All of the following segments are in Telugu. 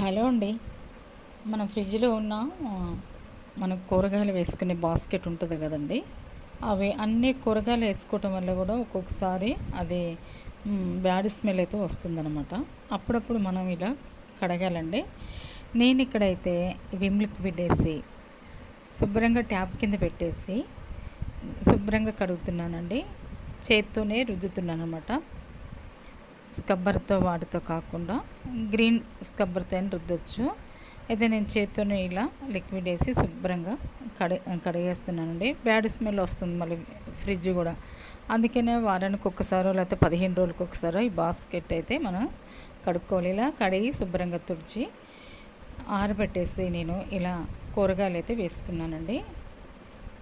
హలో అండి. మన ఫ్రిడ్జ్లో ఉన్న మన కూరగాయలు వేసుకునే బాస్కెట్ ఉంటుంది కదండి. అవి అన్ని కూరగాయలు వేసుకోవటం వల్ల కూడా ఒక్కొక్కసారి అది బ్యాడ్ స్మెల్ అయితే వస్తుందన్నమాట. అప్పుడప్పుడు మనం ఇలా కడగాలండి. నేను ఇక్కడైతే విమ్ లిక్విడ్ వేసి శుభ్రంగా ట్యాప్ కింద పెట్టేసి శుభ్రంగా కడుగుతున్నానండి. చేత్తోనే రుద్దుతున్నాను అనమాట స్కబ్బర్తో వాటితో కాకుండా గ్రీన్ స్కబ్బర్తో అయినా రుద్దొచ్చు. అయితే నేను చేతితోనే ఇలా లిక్విడ్ వేసి శుభ్రంగా కడ కడిగేస్తున్నానండి. బ్యాడ్ స్మెల్ వస్తుంది మళ్ళీ ఫ్రిడ్జ్ కూడా. అందుకనే వారానికి ఒక్కసారో లేకపోతే పదిహేను రోజులకు ఒకసారో ఈ బాస్కెట్ అయితే మనం కడుక్కోవాలి. ఇలా కడిగి శుభ్రంగా తుడిచి ఆరబెట్టేసి నేను ఇలా కూరగాయలు అయితే వేసుకున్నానండి.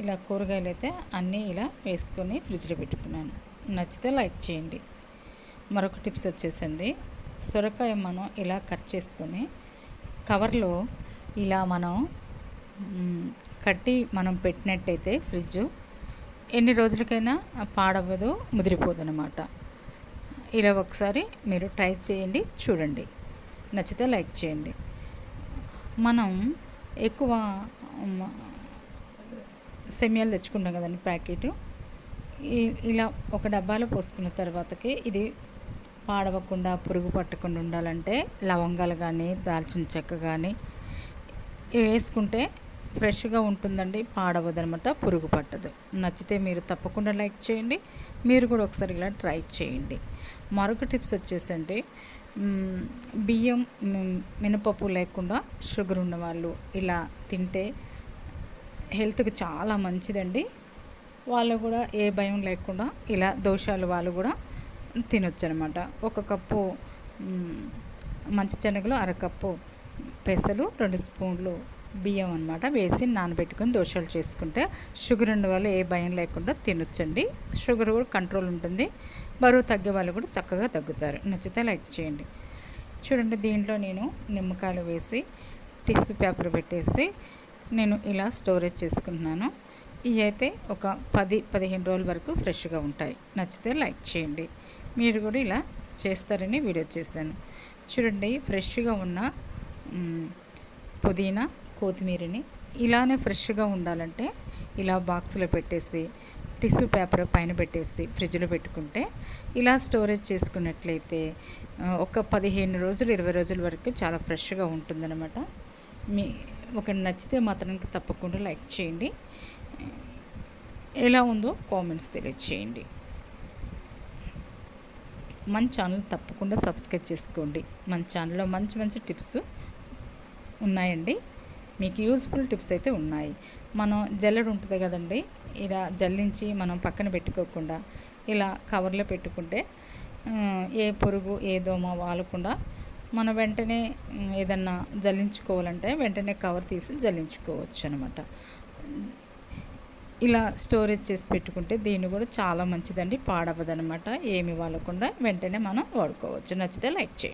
ఇలా కూరగాయలు అయితే అన్నీ ఇలా వేసుకొని ఫ్రిడ్జ్లో పెట్టుకున్నాను. నచ్చితే లైక్ చేయండి. మరొక టిప్స్ వచ్చేసండి. సొరకాయ మనం ఇలా కట్ చేసుకొని కవర్లో ఇలా మనం కట్టి మనం పెట్టినట్టయితే ఫ్రిడ్జ్ ఎన్ని రోజులకైనా పాడవదు ముదిరిపోదు అనమాట ఇలా ఒకసారి మీరు ట్రై చేయండి చూడండి. నచ్చితే లైక్ చేయండి. మనం ఎక్కువ సెమియాలు తెచ్చుకుంటాం కదండి ప్యాకెట్. ఇలా ఒక డబ్బాలో పోసుకున్న తర్వాతకి ఇది పాడవకుండా పురుగు పట్టకుండా ఉండాలంటే లవంగాలు కానీ దాల్చిన చెక్క కానీ వేసుకుంటే ఫ్రెష్గా ఉంటుందండి పాడవదనమాట పురుగు పట్టదు. నచ్చితే మీరు తప్పకుండా లైక్ చేయండి మీరు కూడా ఒకసారి ఇలా ట్రై చేయండి. మరొక టిప్స్ వచ్చేసండి బియ్యం మినపప్పు లేకుండా షుగర్ ఉన్నవాళ్ళు ఇలా తింటే హెల్త్కి చాలా మంచిదండి. వాళ్ళు కూడా ఏ భయం లేకుండా ఇలా దోషాలు వాళ్ళు కూడా తినొచ్చు అనమాట ఒక కప్పు మంచి శనగలు అరకప్పు పెసలు రెండు స్పూన్లు బియ్యం అనమాట వేసి నానబెట్టుకొని దోశలు చేసుకుంటే షుగర్ ఉండే వాళ్ళు ఏ భయం లేకుండా తినొచ్చండి. షుగర్ కూడా కంట్రోల్ ఉంటుంది. బరువు తగ్గే వాళ్ళు కూడా చక్కగా తగ్గుతారు. నచ్చితే లైక్ చేయండి. చూడండి దీంట్లో నేను నిమ్మకాయలు వేసి టిష్యూ పేపర్ పెట్టేసి నేను ఇలా స్టోరేజ్ చేసుకుంటున్నాను. ఇవి అయితే ఒక పది పదిహేను రోజుల వరకు ఫ్రెష్గా ఉంటాయి. నచ్చితే లైక్ చేయండి. మీరు కూడా ఇలా చేస్తారని వీడియో చేశాను. చూడండి ఫ్రెష్గా ఉన్న పుదీనా కొత్తిమీరని ఇలానే ఫ్రెష్గా ఉండాలంటే ఇలా బాక్స్లో పెట్టేసి టిష్యూ పేపర్ పైన పెట్టేసి ఫ్రిడ్జ్లో పెట్టుకుంటే ఇలా స్టోరేజ్ చేసుకున్నట్లయితే ఒక పదిహేను రోజులు ఇరవై రోజుల వరకు చాలా ఫ్రెష్గా ఉంటుందన్నమాట. మీ ఒక నచ్చితే మాత్రానికి తప్పకుండా లైక్ చేయండి. ఎలా ఉందో కామెంట్స్ తెలియచేయండి. మన ఛానల్ తప్పకుండా సబ్స్క్రైబ్ చేసుకోండి. మన ఛానల్లో మంచి మంచి టిప్స్ ఉన్నాయండి. మీకు యూజ్ఫుల్ టిప్స్ అయితే ఉన్నాయి. మనం జల్లెడు ఉంటుంది కదండి. ఇలా జల్లించి మనం పక్కన పెట్టుకోకుండా ఇలా కవర్లో పెట్టుకుంటే ఏ పురుగు ఏ దోమ వాలకుండా మనం వెంటనే ఏదన్నా జల్లించుకోవాలంటే వెంటనే కవర్ తీసి జల్లించుకోవచ్చు అనమాట ఇలా స్టోరేజ్ చేసి పెట్టుకుంటే దీన్ని కూడా చాలా మంచిదండి పాడవదనమాట ఏమి వాడకుండా వెంటనే మనం వాడుకోవచ్చు. నచ్చితే లైక్ చేయండి.